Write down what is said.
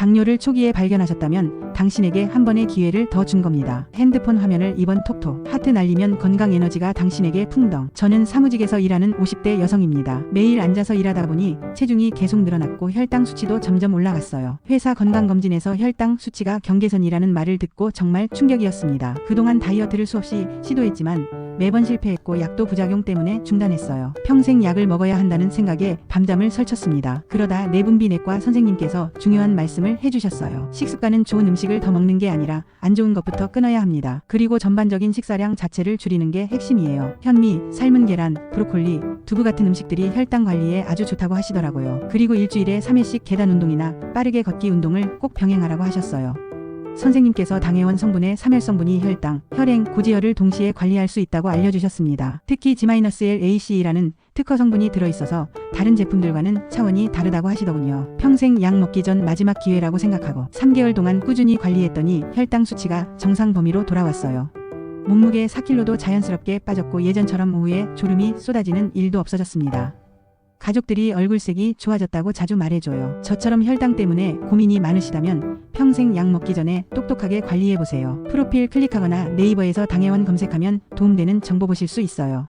당뇨를 초기에 발견하셨다면 당신에게 한 번의 기회를 더 준 겁니다. 핸드폰 화면을 2번 톡톡. 하트 날리면 건강 에너지가 당신에게 풍덩. 저는 사무직에서 일하는 50대 여성입니다. 매일 앉아서 일하다 보니 체중이 계속 늘어났고 혈당 수치도 점점 올라갔어요. 회사 건강검진에서 혈당 수치가 경계선이라는 말을 듣고 정말 충격이었습니다. 그동안 다이어트를 수없이 시도했지만 매번 실패했고 약도 부작용 때문에 중단했어요. 평생 약을 먹어야 한다는 생각에 밤잠을 설쳤습니다. 그러다 내분비내과 선생님께서 중요한 말씀을 해주셨어요. 식습관은 좋은 음식을 더 먹는 게 아니라 안 좋은 것부터 끊어야 합니다. 그리고 전반적인 식사량 자체를 줄이는 게 핵심이에요. 현미, 삶은 계란, 브로콜리, 두부 같은 음식들이 혈당 관리에 아주 좋다고 하시더라고요. 그리고 일주일에 3회씩 계단 운동이나 빠르게 걷기 운동을 꼭 병행하라고 하셨어요. 선생님께서 당해원 성분의 삼혈성분이 혈당, 혈행, 고지혈을 동시에 관리할 수 있다고 알려주셨습니다. 특히 G-LACE라는 특허 성분이 들어있어서 다른 제품들과는 차원이 다르다고 하시더군요. 평생 약 먹기 전 마지막 기회라고 생각하고 3개월 동안 꾸준히 관리했더니 혈당 수치가 정상 범위로 돌아왔어요. 몸무게 4kg도 자연스럽게 빠졌고 예전처럼 오후에 졸음이 쏟아지는 일도 없어졌습니다. 가족들이 얼굴색이 좋아졌다고 자주 말해줘요. 저처럼 혈당 때문에 고민이 많으시다면 평생 약 먹기 전에 똑똑하게 관리해보세요. 프로필 클릭하거나 네이버에서 당해원 검색하면 도움되는 정보 보실 수 있어요.